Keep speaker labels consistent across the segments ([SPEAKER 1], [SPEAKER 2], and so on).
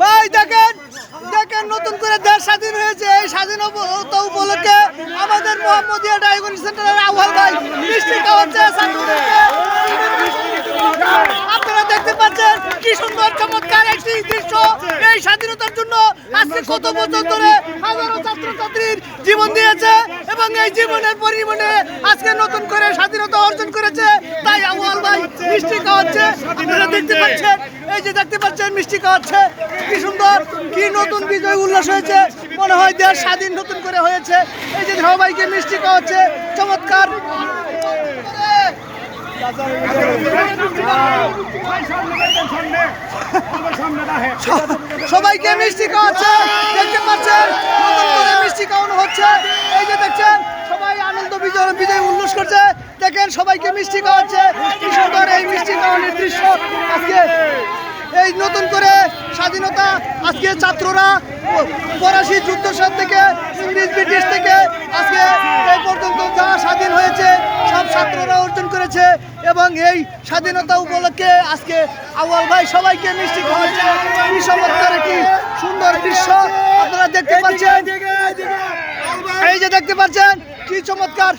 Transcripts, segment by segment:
[SPEAKER 1] ভাই দেখেন দেখেন নতুন করে দেশ স্বাধীন হয়েছে। এই স্বাধীনতা উপলক্ষে আমাদের মোহাম্মদিয়া ডায়াগনিক সেন্টারের আহ্বান ভাই মিষ্টি খাওয়াচ্ছে। আপনারা দেখতে পাচ্ছেন কি সুন্দর চমৎকার একটি দৃশ্য এই স্বাধীনতার জন্য। আজকে কত বছর ধরে হাজারো ছাত্রছাত্রীর জীবন দিয়েছে এবং এই জীবনের পরিমাণে আজকে নতুন করে স্বাধীনতা অর্জন করেছে তাই আওয়াল ভাই মিষ্টি খাওয়াচ্ছে আপনারা দেখতে পাচ্ছেন এই যে দেখতে পাচ্ছেন মিষ্টি খাওয়াচ্ছে কি সুন্দর কি নতুন বিজয় উল্লাস হয়েছে মনে হয় দেশ স্বাধীন নতুন করে হয়েছে এই যে সবাইকে মিষ্টি খাওয়াচ্ছে চমৎকার সবাইকে মিষ্টি খাওয়াচ্ছে, দেখতে পাচ্ছেন, নতুন করে মিষ্টি খাওয়ানো হচ্ছে। এই যে দেখছেন, সবাই আনন্দ বিজয় বিজয় উল্লাস করছে। দেখেন, সবাইকে মিষ্টি খাওয়াচ্ছে। কি সুন্দর এই মিষ্টি খাওয়ানোর দৃশ্য আজকে। এই নতুন করে স্বাধীনতা আজকে ছাত্ররা ফরাসি যুদ্ধ থেকে, ইংরেজ ব্রিটিশ থেকে আজকে এই পর্যন্ত যা স্বাধীন হয়েছে, সব ছাত্ররা করেছে এবং এই স্বাধীনতা উপলক্ষে আজকে আওয়াল ভাই সবাইকে মিষ্টি খাওয়াচ্ছে। চমৎকার একটি সুন্দর দৃশ্য আপনারা দেখতে পাচ্ছেন। এই যে দেখতে পাচ্ছেন কি চমৎকার।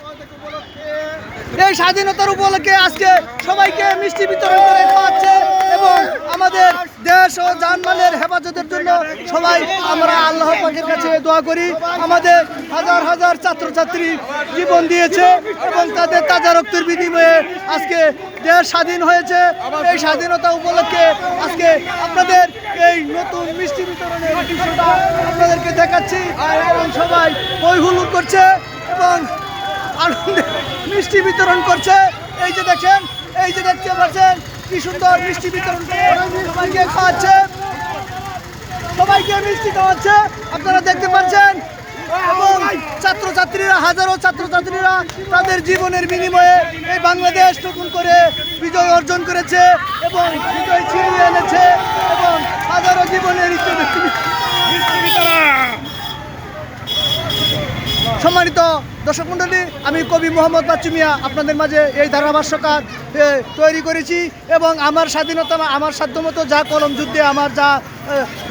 [SPEAKER 1] এই স্বাধীনতার উপলক্ষে আজকে সবাইকে মিষ্টি বিতরণ করে খাওয়াচ্ছে এবং আমাদের দেশ ও জানমালের হেফাজতের জন্য সবাই আমরা আল্লাহ পাকের কাছে দোয়া করি। আমাদের হাজার হাজার ছাত্রছাত্রী জীবন দিয়েছে এবং তাদের তাজা রক্তের বিনিময়ে আজকে দেশ স্বাধীন হয়েছে। এই স্বাধীনতা উপলক্ষে আজকে আপনাদের এই নতুন মিষ্টি বিতরণের দৃশ্যটা আপনাদেরকে দেখাচ্ছি। এবং সবাই হই হুল্লোড় করছে এবং আনন্দে মিষ্টি বিতরণ করছে। এই যে দেখেন, এই যে দেখতে পাচ্ছেন, কি সুন্দর মিষ্টি বিতরণ সবাইকে খাওয়াচ্ছে। সবাইকে মিষ্টি খাওয়াচ্ছে। আপনারা দেখতে পাচ্ছেন ছাত্রছাত্রীরা, হাজারো ছাত্রছাত্রীরা তাদের জীবনের বিনিময়ে এই বাংলাদেশ নতুন করে বিজয় অর্জন করেছে এবং বিজয় ছিনিয়ে এনেছে এবং হাজারো জীবনের সম্মানিত দর্শক মণ্ডলী আমি কবি মোহাম্মদ বাচ্চু মিয়া আপনাদের মাঝে এই ধারাভাষ্যকার তৈরি করেছি এবং আমার স্বাধীনতা আমার সাধ্যমতো যা কলম যুদ্ধে আমার যা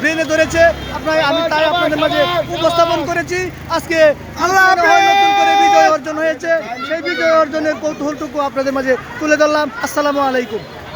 [SPEAKER 1] ব্রেনে ধরেছে আপনার আমি তাই আপনাদের মাঝে উপস্থাপন করেছি। আজকে আল্লাহ নতুন করে বিজয় অর্জন হয়েছে সেই বিজয় অর্জনের কৌতূহলটুকু আপনাদের মাঝে তুলে ধরলাম। আসসালামু আলাইকুম।